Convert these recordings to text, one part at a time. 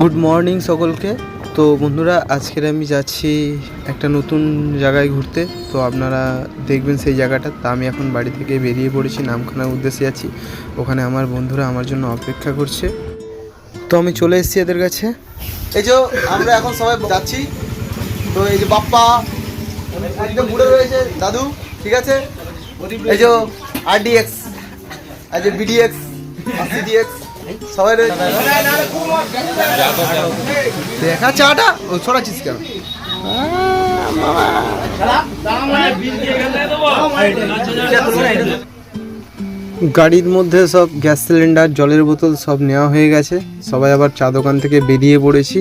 Good morning সকলকে। তো বন্ধুরা, আজকের আমি যাচ্ছি একটা নতুন জায়গায় ঘুরতে। তো আপনারা দেখবেন সেই জায়গাটা। তা আমি এখন বাড়ি থেকে বেরিয়ে পড়েছি, নামখানার উদ্দেশ্যে যাচ্ছি। ওখানে আমার বন্ধুরা আমার জন্য অপেক্ষা করছে। তো আমি চলে এসেছি এদের কাছে। এই যে আমরা এখন সবাই যাচ্ছি। তো এই যে বাপ্পা, একদম ঘুরে রয়েছে, দাদু, ঠিক আছে? এই যে আরডিএক্স, এই যে বিডিএক্স। সবাই দেখা চাটা ও ছড়াচ্ছিস কেন? গাড়ির মধ্যে সব গ্যাস সিলিন্ডার জলের বোতল সব নেওয়া হয়ে গেছে। সবাই আবার চা দোকান থেকে বেরিয়ে পড়েছি।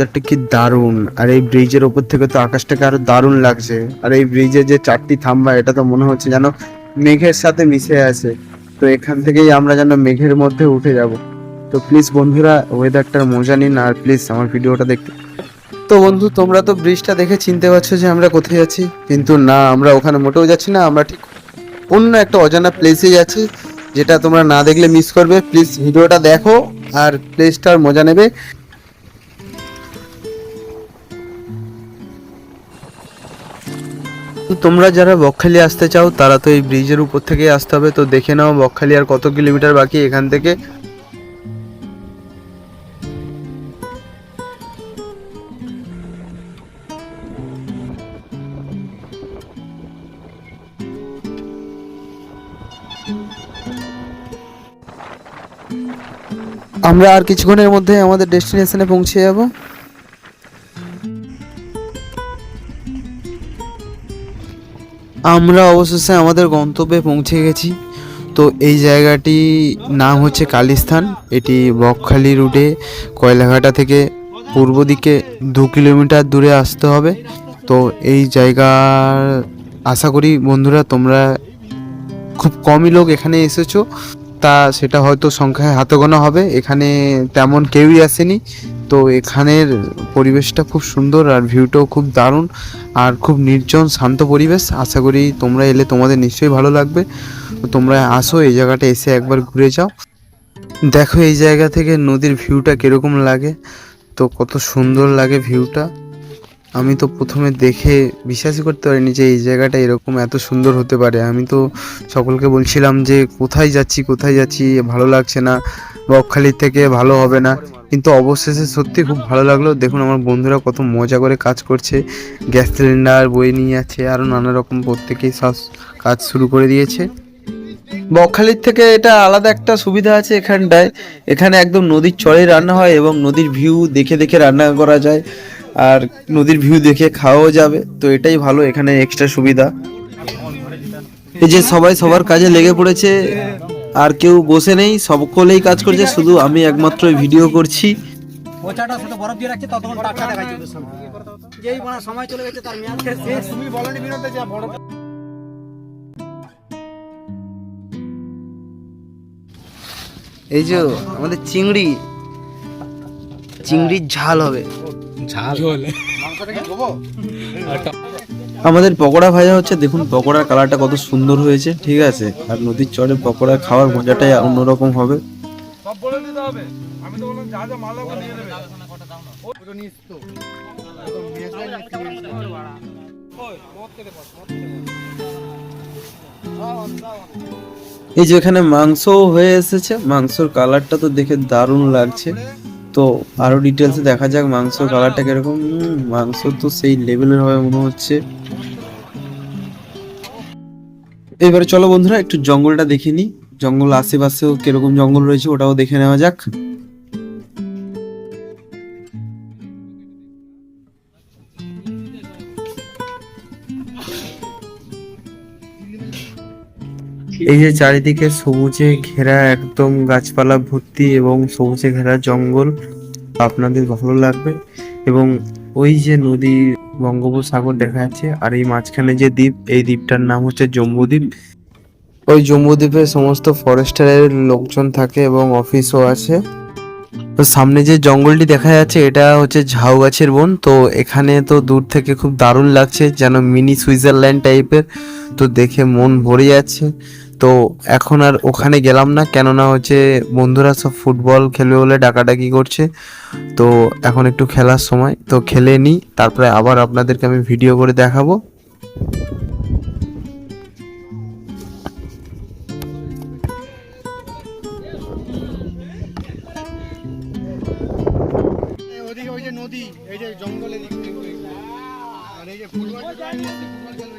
ওয়েদারটা কি দারুণ। আর এই ব্রিজের ওপর থেকে তো আকাশটাকে আরও দারুণ লাগছে। আর এই ব্রিজের যে চারটি থাম্বা, এটা তো মনে হচ্ছে যেন মেঘের সাথে মিশে আছে। তো এখান থেকেই আমরা যেন মেঘের মধ্যে উঠে যাব। তো প্লিজ বন্ধুরা ওয়েদারটার মজা নিন আর প্লিজ আমার ভিডিওটা দেখতে। তো বন্ধু, তোমরা তো ব্রিজটা দেখে চিনতে পারছ যে আমরা কোথায় যাচ্ছি কিন্তু না, আমরা ওখানে মোটেও যাচ্ছি না, আমরা ঠিক অন্য একটা অজানা প্লেসে যাচ্ছি, যেটা তোমরা না দেখলে মিস করবে। প্লিজ ভিডিওটা দেখো আর প্লেসটার মজা নেবে। তোমরা যারা বকখালি আসতে চাও, তারা তো এই ব্রিজের উপর থেকেই আসতে হবে। তো দেখে নাও বকখালি আর কত কিলোমিটার বাকি এখান থেকে। আমরা আর কিছুক্ষণের মধ্যে আমাদের ডেস্টিনেশনে পৌঁছে যাব। আমরা অবশেষে আমাদের গন্তব্যে পৌঁছে গেছি। তো এই জায়গাটি নাম হচ্ছে কালিস্থান। এটি বকখালি রুটে কয়লাঘাটা থেকে পূর্ব দিকে দু কিলোমিটার দূরে আসতে হবে। তো এই জায়গার আশা করি বন্ধুরা তোমরা খুব কমই লোক এখানে এসেছ। তা সেটা হয়তো সংখ্যায় হাতে গোনা হবে। এখানে তেমন কেউই আসেনি। তো এখানের পরিবেশটা খুব সুন্দর আর ভিউটাও খুব দারুণ আর খুব নির্জন, শান্ত পরিবেশ। আশা করি তোমরা এলে তোমাদের নিশ্চয়ই ভালো লাগবে। তোমরা আসো, এই জায়গাটা এসে একবার ঘুরে যাও। দেখো এই জায়গা থেকে নদীর ভিউটা কীরকম লাগে। তো কত সুন্দর লাগে ভিউটা আমি তো প্রথমে দেখে বিশ্বাসই করতে পারিনি যে এই জায়গাটা এরকম এত সুন্দর হতে পারে। আমি তো সকলকে বলছিলাম যে কোথায় যাচ্ছি কোথায় যাচ্ছি, ভালো লাগছে না। বকখালির থেকে ভালো হবে না। কিন্তু অবশেষে সত্যি খুব ভালো লাগল। দেখুন আমার বন্ধুরা কত মজা করে কাজ করছে। গ্যাস সিলিন্ডার, বই নিয়ে যাচ্ছে আরও নানা রকম প্রত্যেকেই সব কাজ শুরু করে দিয়েছে। বকখালির থেকে এটা আলাদা একটা সুবিধা আছে এখানটায়। এখানে একদম নদীর চরে রান্না হয় এবং নদীর ভিউ দেখে দেখে রান্না করা যায়। আর নদীর ভিউ দেখে খাওয়াও যাবে। তো এটাই ভালো, এখানে এক্সট্রা সুবিধা। এই যে সবাই সবার কাজে লেগে পড়েছে। আর কেউ বসে নেই সকলেই কাজ করছে শুধু আমি একমাত্র ভিডিও করছি। পচাটা সেটা বরফ দিয়ে রাখছে ততক্ষণ টাকা দেখাচ্ছে যেই সময় চলে গেছে তার মেয়াদ শেষ। তুমি বলনি বিনোদে যা বরফ এই যে আমাদের চিংড়ি চিংড়ির ঝাল হবে। আমাদের পকোড়া ভাজা হচ্ছে দেখুন পকোড়ার কালারটা কত সুন্দর হয়েছে ঠিক আছে। আর নদীর চরে পকোড়া খাওয়ার মজাটাই অন্যরকম হবে। এই যে এখানে মাংস হয়ে এসেছে মাংসর কালারটা তো দেখে দারুণ লাগছে। তো আরও ডিটেলসে দেখা যাক মাংসর কালারটা কীরকম। মাংস তো সেই লেভেলের হবে মনে হচ্ছে। এবারে চলো বন্ধুরা, একটু জঙ্গলটা দেখে নিই। জঙ্গল আশেপাশেও কীরকম জঙ্গল রয়েছে ওটাও দেখে নেওয়া যাক। এই যে চারিদিকে সবুজে ঘেরা একদম গাছপালা ভর্তি এবং সবুজে ঘেরা জঙ্গল। আপনাদের ভালো লাগবে। এবং ওই যে নদী বঙ্গোপসাগর দেখা যাচ্ছে, আর এই মাঝখানে যে দ্বীপ, এই দ্বীপটার নাম হচ্ছে জম্বুদ্বীপ ওই জম্বুদ্বীপে সমস্ত ফরেস্টারের লোকজন থাকে এবং অফিসও আছে। তো সামনে যে জঙ্গলটি দেখা যাচ্ছে, এটা হচ্ছে ঝাউ গাছের বন। তো এখানে তো দূর থেকে খুব দারুণ লাগছে, যেন মিনি সুইজারল্যান্ড টাইপের তো দেখে মন ভরে যাচ্ছে। তো এখন আর ওখানে গেলাম না, কেননা হচ্ছে বন্ধুরা সব ফুটবল খেলবে বলে ডাকাডাকি করছে। তো এখন একটু খেলার সময়, তো খেলে নিই, তারপরে আবার আপনাদেরকে আমি ভিডিও করে দেখাবো। নদী, এই যে জঙ্গলে আর এই যে ফুটবল খেলবে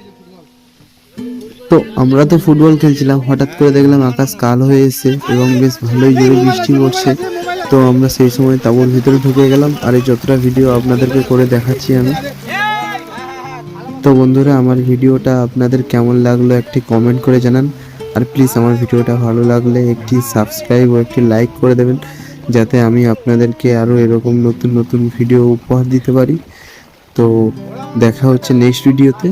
তো আমরা তো ফুটবল খেলছিলাম, হঠাৎ করে দেখলাম আকাশ কালো হয়ে এসেছে এবং বেশ ভালোই জোরে বৃষ্টি পড়ছে। তো আমরা সেই সময় তাবুর ভিতরে ঢুকে গেলাম, আর এই যতটা ভিডিও আপনাদেরকে করে দেখাচ্ছি আমি। তো বন্ধুরা, আমার ভিডিওটা আপনাদের কেমন লাগল একটি কমেন্ট করে জানান। আর প্লিজ আমার ভিডিওটা ভালো লাগলে একটি সাবস্ক্রাইব ও একটি লাইক করে দেবেন, যাতে আমি আপনাদেরকে আরও এরকম নতুন নতুন ভিডিও উপহার দিতে পারি। তো দেখা হচ্ছে নেক্সট ভিডিওতে